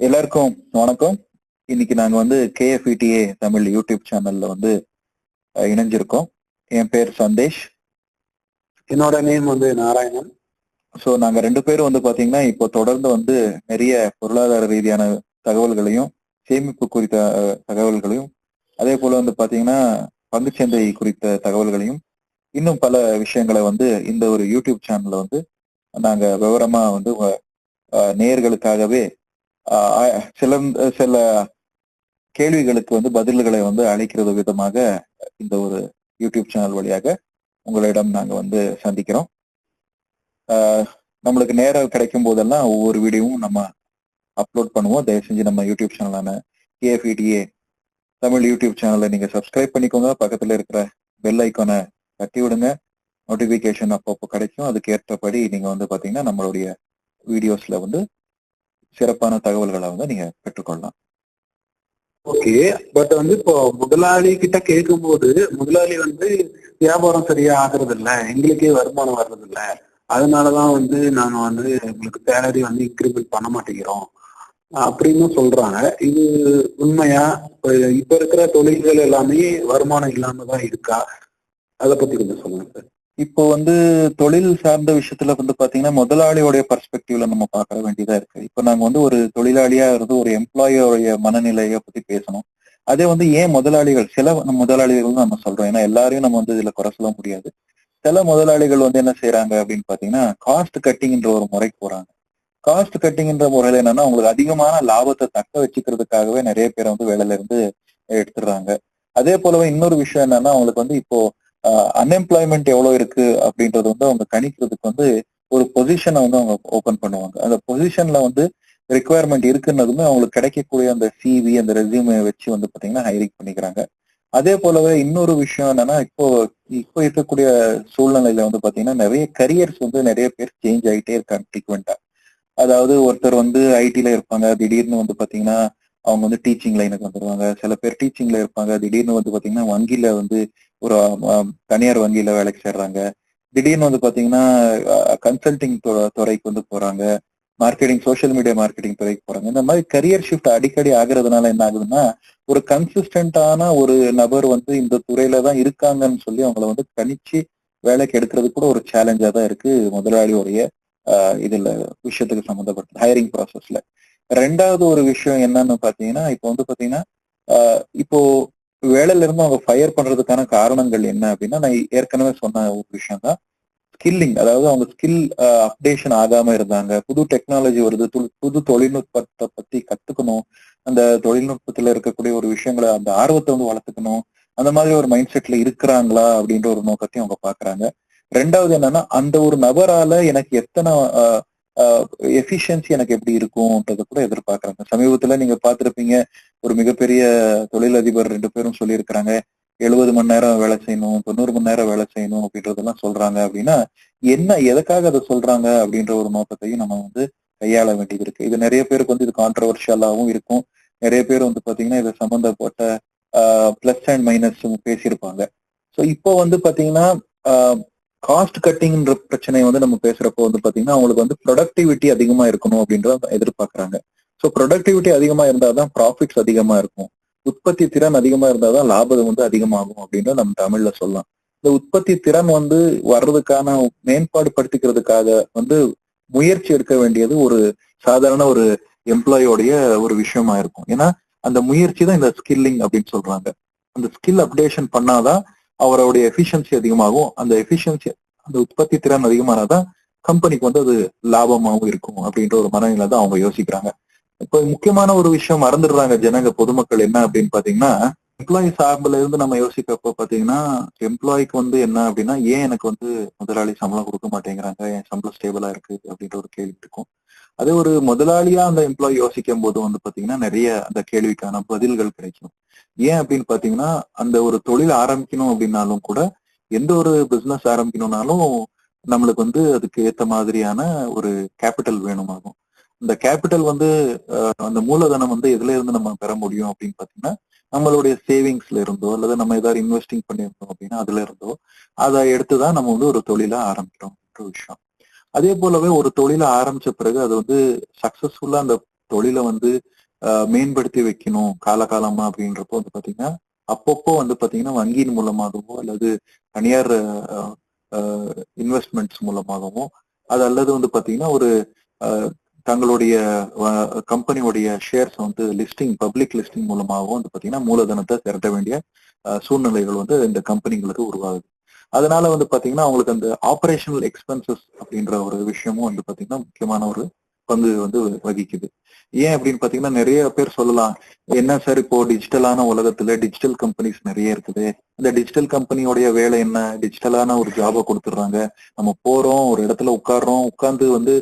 எல்லாருக்கும் வணக்கம். இன்னைக்கு நாங்க வந்து கேஎஃப்இடிஏ தமிழ் யூடியூப் சேனல்ல வந்து இணைஞ்சிருக்கோம். என் பேர் சந்தேஷ். என்னோட நேம் வந்து நாராயணன். ஸோ நாங்க ரெண்டு பேரும் வந்து பாத்தீங்கன்னா இப்போ தொடர்ந்து வந்து நிறைய பொருளாதார ரீதியான தகவல்களையும் சேமிப்பு குறித்த தகவல்களையும் அதே போல வந்து பாத்தீங்கன்னா பங்குச்சந்தை குறித்த தகவல்களையும் இன்னும் பல விஷயங்களை வந்து இந்த ஒரு யூடியூப் சேனல்ல வந்து நாங்க விவரமா வந்து அஹ், சில சில கேள்விகளுக்கு வந்து பதில்களை வந்து அளிக்கிறது விதமாக இந்த ஒரு யூடியூப் சேனல் வழியாக உங்களிடம் நாங்கள் வந்து சந்திக்கிறோம். நம்மளுக்கு நேரம் கிடைக்கும் போதெல்லாம் ஒவ்வொரு வீடியோவும் நம்ம அப்லோட் பண்ணுவோம். தயவு செஞ்சு நம்ம யூடியூப் சேனலான கேஎஃப்இடிஏ தமிழ் யூடியூப் சேனலை நீங்கள் சப்ஸ்கிரைப் பண்ணிக்கோங்க. பக்கத்தில் இருக்கிற பெல் ஐக்கானை தட்டி விடுங்க. நோட்டிஃபிகேஷன் அப்பப்போ கிடைக்கும். அதுக்கு ஏற்றபடி வந்து பார்த்தீங்கன்னா நம்மளுடைய வீடியோஸில் வந்து சிறப்பான தகவல்களை வந்து நீங்க பெற்றுக்கொள்ளலாம். ஓகே பட் வந்து இப்போ முதலாளி கிட்ட கேட்கும்போது முதலாளி வந்து வியாபாரம் சரியா ஆகுறது இல்ல எங்களுக்கே வருமானம் வர்றது இல்ல அதனாலதான் வந்து நாங்க வந்து உங்களுக்கு சேலரி வந்து இன்க்ரிமெண்ட் பண்ண மாட்டேங்கிறோம். அப்படின்னு சொல்றாங்க. இது உண்மையா? இப்ப இருக்கிற தொழில்கள் எல்லாமே வருமானம் இல்லாம தான் இருக்கா? அதை பத்தி கொஞ்சம் சொல்லுங்க சார். இப்போ வந்து தொழில் சார்ந்த விஷயத்துல வந்து பாத்தீங்கன்னா முதலாளியோடைய பர்ஸ்பெக்டிவ்ல நம்ம பார்க்க வேண்டியதா இருக்கு. இப்போ நாங்க வந்து ஒரு தொழிலாளியா இருந்து ஒரு எம்ப்ளாயோடைய மனநிலையை பத்தி பேசணும். அதே வந்து ஏன் முதலாளிகள் சில முதலாளிகள் நம்ம சொல்றோம். ஏன்னா எல்லாரையும் நம்ம வந்து இதுல குறை சொல்ல முடியாது. சில முதலாளிகள் வந்து என்ன செய்யறாங்க அப்படின்னு பாத்தீங்கன்னா காஸ்ட் கட்டிங்ன்ற ஒரு முறைக்கு போறாங்க. காஸ்ட் கட்டிங்ன்ற முறையில என்னன்னா அவங்களுக்கு அதிகமான லாபத்தை தக்க வச்சுக்கிறதுக்காகவே நிறைய பேரை வந்து வேலையில இருந்து எடுத்துடுறாங்க. அதே போலவே இன்னொரு விஷயம் என்னன்னா அவங்களுக்கு வந்து இப்போ அன்எம்ப்ளாய்மெண்ட் எவ்வளவு இருக்கு அப்படின்றது வந்து அவங்க கணிக்கிறதுக்கு வந்து ஒரு பொசிஷனை வந்து அவங்க ஓபன் பண்ணுவாங்க. அந்த பொசிஷன்ல வந்து ரெக்குவயர்மெண்ட் இருக்குன்னதுமே அவங்களுக்கு கிடைக்கக்கூடிய அந்த சிவி அந்த ரெசியூமை வச்சு வந்து பாத்தீங்கன்னா ஹைரிங் பண்ணிக்கிறாங்க. அதே போலவே இன்னொரு விஷயம் என்னன்னா இப்போ இப்போ இருக்கக்கூடிய சூழ்நிலையில வந்து பாத்தீங்கன்னா நிறைய கரியர்ஸ் வந்து நிறைய பேர் சேஞ்ச் ஆகிட்டே இருக்காங்க ஃப்ரீக்வெண்டா அதாவது ஒருத்தர் வந்து ஐடில இருப்பாங்க திடீர்னு வந்து பாத்தீங்கன்னா அவங்க வந்து டீச்சிங் லைனுக்கு வந்துருவாங்க. சில பேர் டீச்சிங்ல இருப்பாங்க. திடீர்னு வந்து பாத்தீங்கன்னா வங்கியில வந்து ஒரு தனியார் வங்கியில வேலைக்கு சேர்றாங்க. திடீர்னு வந்து பாத்தீங்கன்னா கன்சல்டிங் துறைக்கு வந்து போறாங்க. மார்க்கெட்டிங் சோஷியல் மீடியா மார்க்கெட்டிங் துறைக்கு போறாங்க. இந்த மாதிரி கரியர் ஷிஃப்ட் அடிக்கடி ஆகுறதுனால என்ன ஆகுதுன்னா ஒரு கன்சிஸ்டன்டான ஒரு நபர் வந்து இந்த துறையில தான் இருக்காங்கன்னு சொல்லி அவங்கள வந்து கணிச்சு வேலைக்கு எடுக்கிறது கூட ஒரு சேலஞ்சா தான் இருக்கு முதலாளியோடைய இதுல விஷயத்துக்கு சம்மந்தப்பட்ட ஹையரிங் ப்ராசஸ்ல ரெண்டாவது ஒரு விஷயம் என்னன்னு பாத்தீங்கன்னா இப்போ வந்து பாத்தீங்கன்னா இப்போ வேலையில இருந்து அவங்க ஃபயர் பண்றதுக்கான காரணங்கள் என்ன அப்படின்னா நான் ஏற்கனவே சொன்ன ஒரு விஷயம் தான். ஸ்கில்லிங் அதாவது அவங்க ஸ்கில் அப்டேஷன் ஆகாம இருந்தாங்க. புது டெக்னாலஜி வருது. து- புது தொழில்நுட்பத்தை பத்தி கத்துக்கணும். அந்த தொழில்நுட்பத்துல இருக்கக்கூடிய ஒரு விஷயங்களை அந்த ஆர்வத்தை வந்து வளர்த்துக்கணும். அந்த மாதிரி ஒரு மைண்ட் செட்ல இருக்கிறாங்களா அப்படின்ற ஒரு நோக்கத்தையும் அவங்க பாக்குறாங்க ரெண்டாவது என்னன்னா அந்த ஒரு நபரால எனக்கு எத்தனை எஃபிஷியன்சி எனக்கு எப்படி இருக்கும்ன்றத கூட எதிர்பார்க்கறாங்க. சமீபத்துல நீங்க பார்த்துருப்பீங்க ஒரு மிகப்பெரிய தொழிலதிபர் ரெண்டு பேரும் சொல்லியிருக்கிறாங்க எழுபது மணி நேரம் வேலை செய்யணும் தொண்ணூறு மணி நேரம் வேலை செய்யணும் அப்படின்றதெல்லாம் சொல்றாங்க அப்படின்னா என்ன எதுக்காக அதை சொல்றாங்க அப்படின்ற ஒரு நோக்கத்தையும் நம்ம வந்து கையாள வேண்டியது இருக்கு இது நிறைய பேருக்கு வந்து இது கான்ட்ரவர்ஷியலாகவும் இருக்கும். நிறைய பேர் வந்து பாத்தீங்கன்னா இதை சம்பந்தப்பட்ட பிளஸ் அண்ட் மைனஸ் பேசியிருப்பாங்க. ஸோ இப்போ வந்து பாத்தீங்கன்னா காஸ்ட் கட்டிங்ன்ற பிரச்சனையை வந்து நம்ம பேசுறப்போ வந்து பாத்தீங்கன்னா அவங்களுக்கு வந்து ப்ரொடக்டிவிட்டி அதிகமா இருக்கணும் அப்படின்றத எதிர்பார்க்கறாங்க. ஸோ ப்ரொடக்டிவிட்டி அதிகமா இருந்தாதான் ப்ராஃபிட்ஸ் அதிகமா இருக்கும். உற்பத்தி திறன் அதிகமா இருந்தாதான் லாபம் வந்து அதிகமாகும் அப்படின்னு நம்ம தமிழ்ல சொல்லலாம். இந்த உற்பத்தி திறன் வந்து வர்றதுக்கான மேம்பாடு படுத்திக்கிறதுக்காக வந்து முயற்சி எடுக்க வேண்டியது ஒரு சாதாரண ஒரு எம்ப்ளாயோடைய ஒரு விஷயமா இருக்கும். ஏன்னா அந்த முயற்சி தான் இந்த ஸ்கில்லிங் அப்படின்னு சொல்றாங்க. அந்த ஸ்கில் அப்டேஷன் பண்ணாதான் அவருடைய எஃபிஷியன்சி அதிகமாகும். அந்த எஃபிஷியன்சி அந்த உற்பத்தி திறன் அதிகமானாதான் கம்பெனிக்கு வந்து அது லாபமாகவும் இருக்கும் அப்படின்ற ஒரு மனநிலை தான் அவங்க யோசிக்கிறாங்க. இப்போ முக்கியமான ஒரு விஷயம் மறந்துடுறாங்க ஜனங்க பொதுமக்கள் என்ன அப்படின்னு பாத்தீங்கன்னா எம்ப்ளாயி சார்பில் இருந்து நம்ம யோசிக்கிறப்ப பாத்தீங்கன்னா எம்ப்ளாய்க்கு வந்து என்ன அப்படின்னா ஏன் எனக்கு வந்து முதலாளி சம்பளம் கொடுக்க மாட்டேங்கிறாங்க? என் சம்பளம் ஸ்டேபிளா இருக்கு? அப்படின்ற ஒரு கேள்வி இருக்கும். அதே ஒரு முதலாளியா அந்த எம்ப்ளாயி யோசிக்கும் போது வந்து பாத்தீங்கன்னா நிறைய அந்த கேள்விக்கான பதில்கள் கிடைக்கும். ஏன் அப்படின்னு பாத்தீங்கன்னா அந்த ஒரு தொழில் ஆரம்பிக்கணும் அப்படின்னாலும் கூட எந்த ஒரு பிசினஸ் ஆரம்பிக்கணும்னாலும் நம்மளுக்கு வந்து அதுக்கு ஏத்த மாதிரியான ஒரு கேபிட்டல் வேணுமாகும். இந்த கேபிட்டல் வந்து அந்த மூலதனம் வந்து எதுல இருந்து நம்ம பெற முடியும் அப்படின்னு பாத்தீங்கன்னா நம்மளுடைய சேவிங்ஸ்ல இருந்தோ அல்லது நம்ம ஏதாவது இன்வெஸ்டிங் பண்ணியிருந்தோம் அப்படின்னா அதுல இருந்தோ அதை எடுத்துதான் நம்ம வந்து ஒரு தொழிலை ஆரம்பிக்கிறோம் விஷயம். அதே போலவே ஒரு தொழிலை ஆரம்பிச்ச பிறகு அது வந்து சக்சஸ்ஃபுல்லா அந்த தொழிலை வந்து மேம்படுத்தி வைக்கணும் காலகாலமா அப்படின்றப்போ வந்து பாத்தீங்கன்னா அப்பப்போ வந்து பாத்தீங்கன்னா வங்கியின் மூலமாகவோ அல்லது தனியார் இன்வெஸ்ட்மெண்ட்ஸ் மூலமாகவோ அது அல்லது வந்து பாத்தீங்கன்னா ஒரு தங்களுடைய கம்பெனியோடைய ஷேர்ஸ் வந்து லிஸ்டிங் பப்ளிக் லிஸ்டிங் மூலமாகவும் வந்து பாத்தீங்கன்னா மூலதனத்தை திரட்ட வேண்டிய சூழ்நிலைகள் வந்து இந்த கம்பெனிகளுக்கு உருவாகுது. அதனால வந்து பாத்தீங்கன்னா அவங்களுக்கு அந்த ஆபரேஷனல் எக்ஸ்பென்சஸ் அப்படின்ற ஒரு விஷயமும் வந்து பாத்தீங்கன்னா முக்கியமான ஒரு பங்கு வந்து வகிக்குது. ஏன் அப்படின்னு பாத்தீங்கன்னா நிறைய பேர் சொல்லலாம் என்ன சார் இப்போ டிஜிட்டலான உலகத்துல டிஜிட்டல் கம்பெனிஸ் நிறைய இருக்குது. இந்த டிஜிட்டல் கம்பெனியோடைய வேலை என்ன? டிஜிட்டலான ஒரு ஜாபை கொடுத்துடுறாங்க. நம்ம போறோம் ஒரு இடத்துல உட்கார்றோம் உட்கார்ந்து வந்து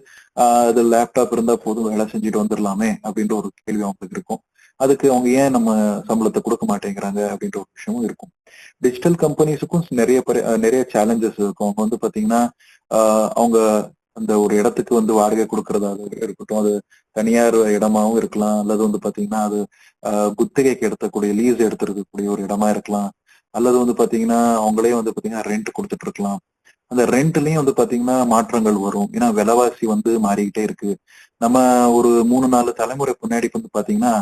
அது லேப்டாப் இருந்தா போதும் வேலை செஞ்சுட்டு வந்துடலாமே அப்படின்ற ஒரு கேள்வி அவங்களுக்கு இருக்கும். அதுக்கு அவங்க ஏன் நம்ம சம்பளத்தை கொடுக்க மாட்டேங்கிறாங்க அப்படின்ற ஒரு விஷயமும் இருக்கும். டிஜிட்டல் கம்பெனிஸுக்கும் நிறைய நிறைய சேலஞ்சஸ் இருக்கும். அவங்க வந்து பாத்தீங்கன்னா ஆஹ் அவங்க அந்த ஒரு இடத்துக்கு வந்து வாடகை கொடுக்கறதாக இருக்கட்டும் அது தனியார் இடமாவும் இருக்கலாம். அல்லது வந்து பாத்தீங்கன்னா அது குத்தகைக்கு எடுத்தக்கூடிய லீஸ் எடுத்திருக்கக்கூடிய ஒரு இடமா இருக்கலாம். அல்லது வந்து பாத்தீங்கன்னா அவங்களே வந்து பாத்தீங்கன்னா ரெண்ட் கொடுத்துட்டு இருக்கலாம். அந்த ரெண்ட்லயும் வந்து பாத்தீங்கன்னா மாற்றங்கள் வரும். ஏன்னா விலைவாசி வந்து மாறிக்கிட்டே இருக்கு. நம்ம ஒரு மூணு நாலு தலைமுறை முன்னாடி வந்து பாத்தீங்கன்னா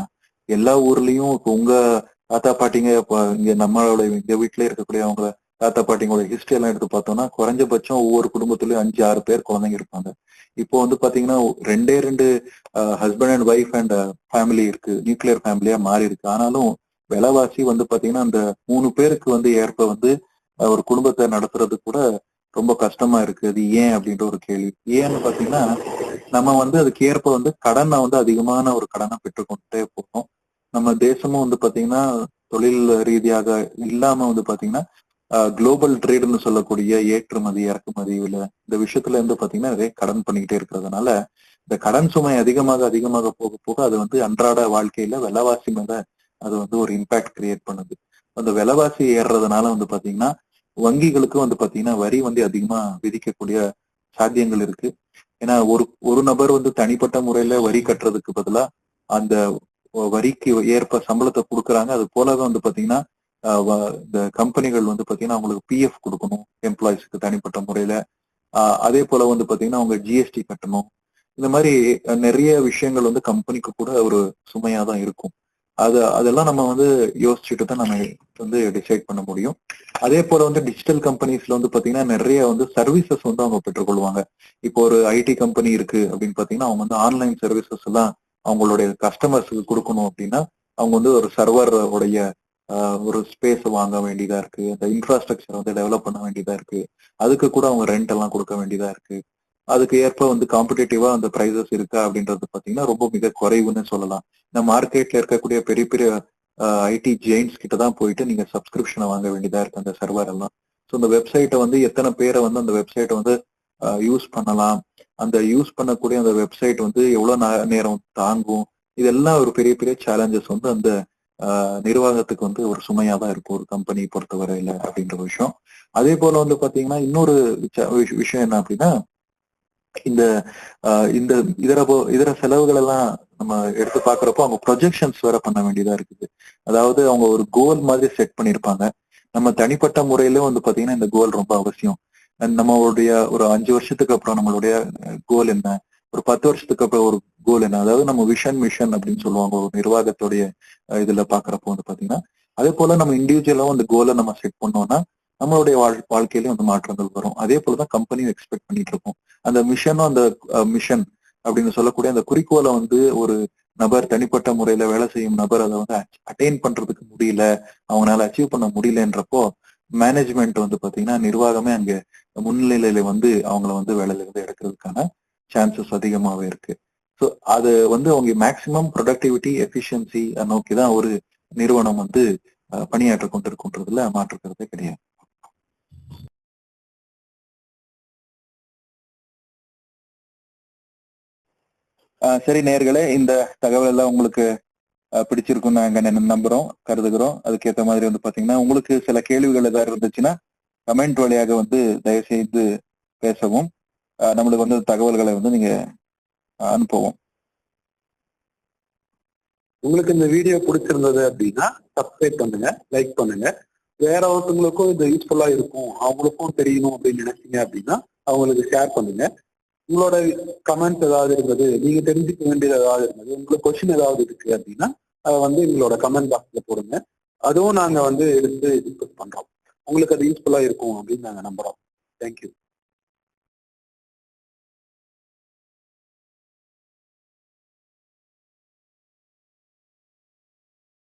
எல்லா ஊர்லயும் இப்போ உங்க தாத்தா பாட்டிங்க இப்போ இங்க நம்மளோட எங்க வீட்டுல இருக்கக்கூடிய அவங்கள தாத்தா பாட்டிங்களோட ஹிஸ்டரி எல்லாம் எடுத்து பார்த்தோம்னா குறைஞ்சபட்சம் ஒவ்வொரு குடும்பத்திலயும் அஞ்சு ஆறு பேர் குழந்தைங்க இருப்பாங்க. இப்போ வந்து பாத்தீங்கன்னா ரெண்டே ரெண்டு husband and wife and family இருக்கு. நியூக்ளியர் ஃபேமிலியா மாறி இருக்கு. ஆனாலும் விலைவாசி வந்து பாத்தீங்கன்னா அந்த மூணு பேருக்கு வந்து ஏற்ப வந்து ஒரு குடும்பத்தை நடத்துறது கூட ரொம்ப கஷ்டமா இருக்கு. அது ஏன் அப்படின்ற ஒரு கேள்வி. ஏன்னு பாத்தீங்கன்னா நம்ம வந்து அதுக்கு ஏற்ப வந்து கடனை வந்து அதிகமான ஒரு கடனை பெற்றுக்கொண்டே போகும் நம்ம தேசமும் வந்து பாத்தீங்கன்னா தொழில் ரீதியாக இல்லாம வந்து பாத்தீங்கன்னா குளோபல் ட்ரேடுன்னு சொல்லக்கூடிய ஏற்றுமதி இறக்குமதி இல்ல இந்த விஷயத்துல இருந்து பாத்தீங்கன்னா நிறைய கடன் பண்ணிக்கிட்டே இருக்கிறதுனால இந்த கடன் சுமை அதிகமாக அதிகமாக போக போக அது வந்து அன்றாட வாழ்க்கையில விலைவாசி மேல அது வந்து ஒரு இம்பாக்ட் கிரியேட் பண்ணுது. அந்த விலைவாசி ஏறுறதுனால வந்து பாத்தீங்கன்னா வங்கிகளுக்கு வந்து பாத்தீங்கன்னா வரி வந்து அதிகமா விதிக்கக்கூடிய சாத்தியங்கள் இருக்கு. ஏன்னா ஒரு ஒரு நபர் வந்து தனிப்பட்ட முறையில வரி கட்டுறதுக்கு பதிலா அந்த வரிக்கு ஏற்ப சம்பளத்தை கொடுக்குறாங்க. அது போலவே வந்து பாத்தீங்கன்னா இந்த கம்பெனிகள் வந்து பாத்தீங்கன்னா அவங்களுக்கு பிஎஃப் கொடுக்கணும் எம்ப்ளாயிஸ்க்கு தனிப்பட்ட முறையில. அதே போல வந்து பாத்தீங்கன்னா அவங்க ஜிஎஸ்டி கட்டணும். இந்த மாதிரி நிறைய விஷயங்கள் வந்து கம்பெனிக்கு கூட ஒரு சுமையா தான் இருக்கும். அது அதெல்லாம் நம்ம வந்து யோசிச்சுட்டு தான் நம்ம வந்து டிசைட் பண்ண முடியும். அதே போல வந்து டிஜிட்டல் கம்பெனிஸ்ல வந்து பாத்தீங்கன்னா நிறைய வந்து சர்வீசஸ் வந்து அவங்க பெற்றுக்கொள்வாங்க. இப்போ ஒரு ஐடி கம்பெனி இருக்கு அப்படின்னு பாத்தீங்கன்னா அவங்க வந்து ஆன்லைன் சர்வீசஸ் எல்லாம் அவங்களுடைய கஸ்டமர்ஸுக்கு கொடுக்கணும் அப்படின்னா அவங்க வந்து ஒரு சர்வர் உடைய ஒரு ஸ்பேஸ் வாங்க வேண்டியதா இருக்கு. அந்த இன்ஃப்ராஸ்ட்ரக்சர் வந்து டெவலப் பண்ண வேண்டியதா இருக்கு. அதுக்கு கூட அவங்க ரெண்ட் எல்லாம் கொடுக்க வேண்டியதா இருக்கு. அதுக்கு ஏற்ப வந்து காம்படிட்டிவா அந்த பிரைசஸ் இருக்கா அப்படின்றது பாத்தீங்கன்னா ரொம்ப மிக குறைவுன்னு சொல்லலாம். இந்த மார்க்கெட்ல இருக்கக்கூடிய பெரிய பெரிய ஐடி ஜெயின்ஸ் கிட்ட தான் போயிட்டு நீங்க சப்ஸ்கிரிப்ஷனை வாங்க வேண்டியதா இருக்கு அந்த சர்வர் எல்லாம். ஸோ இந்த வெப்சைட்டை வந்து எத்தனை பேரை வந்து அந்த வெப்சைட்டை வந்து யூஸ் பண்ணலாம்? அந்த யூஸ் பண்ணக்கூடிய அந்த வெப்சைட் வந்து எவ்வளவு நேரம் தாங்கும்? இதெல்லாம் ஒரு பெரிய பெரிய சேலஞ்சஸ் வந்து அந்த நிர்வாகத்துக்கு வந்து ஒரு சுமையா தான் இருக்கும். ஒரு கம்பெனி பொறுத்தவரையில அப்படின்ற விஷயம். அதே போல வந்து பாத்தீங்கன்னா இன்னொரு விஷயம் என்ன அப்படின்னா இந்த ஆஹ், இந்த இதர போ- இதர செலவுகள் எல்லாம் நம்ம எடுத்து பாக்குறப்போ அவங்க ப்ரொஜெக்ஷன்ஸ் வேற பண்ண வேண்டியதா இருக்குது. அதாவது அவங்க ஒரு கோல் மாதிரி செட் பண்ணியிருப்பாங்க நம்ம தனிப்பட்ட முறையிலும் வந்து பாத்தீங்கன்னா இந்த கோல் ரொம்ப அவசியம். நம்மளுடைய ஒரு அஞ்சு வருஷத்துக்கு அப்புறம் நம்மளுடைய கோல் என்ன? ஒரு பத்து வருஷத்துக்கு அப்புறம் ஒரு கோல் என்ன? அதாவது நம்ம விஷன் மிஷன் அப்படின்னு சொல்லுவாங்க. ஒரு நிர்வாகத்துடைய இதுல பாக்குறப்போ வந்து பாத்தீங்கன்னா அதே போல நம்ம இண்டிவிஜுவலா அந்த கோலை நம்ம செட் பண்ணோம்னா நம்மளுடைய வாழ் வாழ்க்கையிலயும் வந்து மாற்றங்கள் வரும். அதே போலதான் கம்பெனியும் எக்ஸ்பெக்ட் பண்ணிட்டு இருக்கோம். அந்த மிஷனும் அந்த மிஷன் அப்படின்னு சொல்லக்கூடிய அந்த குறிக்கோளை வந்து ஒரு நபர் தனிப்பட்ட முறையில வேலை செய்யும் நபர் அதை வந்து அட்டைன் பண்றதுக்கு முடியல அவங்களால அச்சீவ் பண்ண முடியலன்றப்போ மேனேஜ்மெண்ட் வந்து பாத்தீங்கன்னா நிர்வாகமே அங்க முன்னிலையில வந்து அவங்கள வந்து வேலையில இருந்து எடுக்கிறதுக்கான சான்சஸ் அதிகமாவே இருக்கு. ஸோ அது வந்து அவங்க மேக்சிமம் ப்ரொடக்டிவிட்டி எஃபிஷியன்சி நோக்கி தான் ஒரு நிறுவனம் வந்து பணியாற்றி பணியாற்ற கொண்டிருக்குன்றதுல மாற்றுக்கிறதே கிடையாது. சரி நேர்களே இந்த தகவல் எல்லாம் உங்களுக்கு பிடிச்சிருக்கும் நாங்கள் நாங்க நம்புறோம் கருதுகிறோம். அதுக்கேற்ற மாதிரி வந்து பாத்தீங்கன்னா உங்களுக்கு சில கேள்விகள் ஏதாவது இருந்துச்சுன்னா கமெண்ட் வழியாக வந்து தயவு செய்து பேசவும் நம்மளுக்கு வந்து தகவல்களை வந்து நீங்க அனுப்பவும் உங்களுக்கு இந்த வீடியோ பிடிச்சிருந்தது அப்படின்னா சப்ஸ்கிரைப் பண்ணுங்க லைக் பண்ணுங்க. வேற ஒருத்தவங்களுக்கும் இது யூஸ்ஃபுல்லா இருக்கும் அவங்களுக்கும் தெரியணும் அப்படின்னு நினைச்சீங்க அப்படின்னா அவங்களுக்கு ஷேர் பண்ணுங்க. உங்களோட கமெண்ட்ஸ் ஏதாவது இருந்தது நீங்க தெரிஞ்சுக்க வேண்டியது ஏதாவது இருந்தது உங்களுக்கு கொஸ்டின் ஏதாவது இருக்கு அப்படின்னா அதை வந்து எங்களோட கமெண்ட் பாக்ஸ்ல போடுங்க. அதுவும் நாங்க வந்து எடுத்து டிஸ்கஸ் பண்றோம். உங்களுக்கு அது யூஸ்ஃபுல்லா இருக்கும் அப்படின்னு நாங்க நம்புறோம். தேங்க்யூ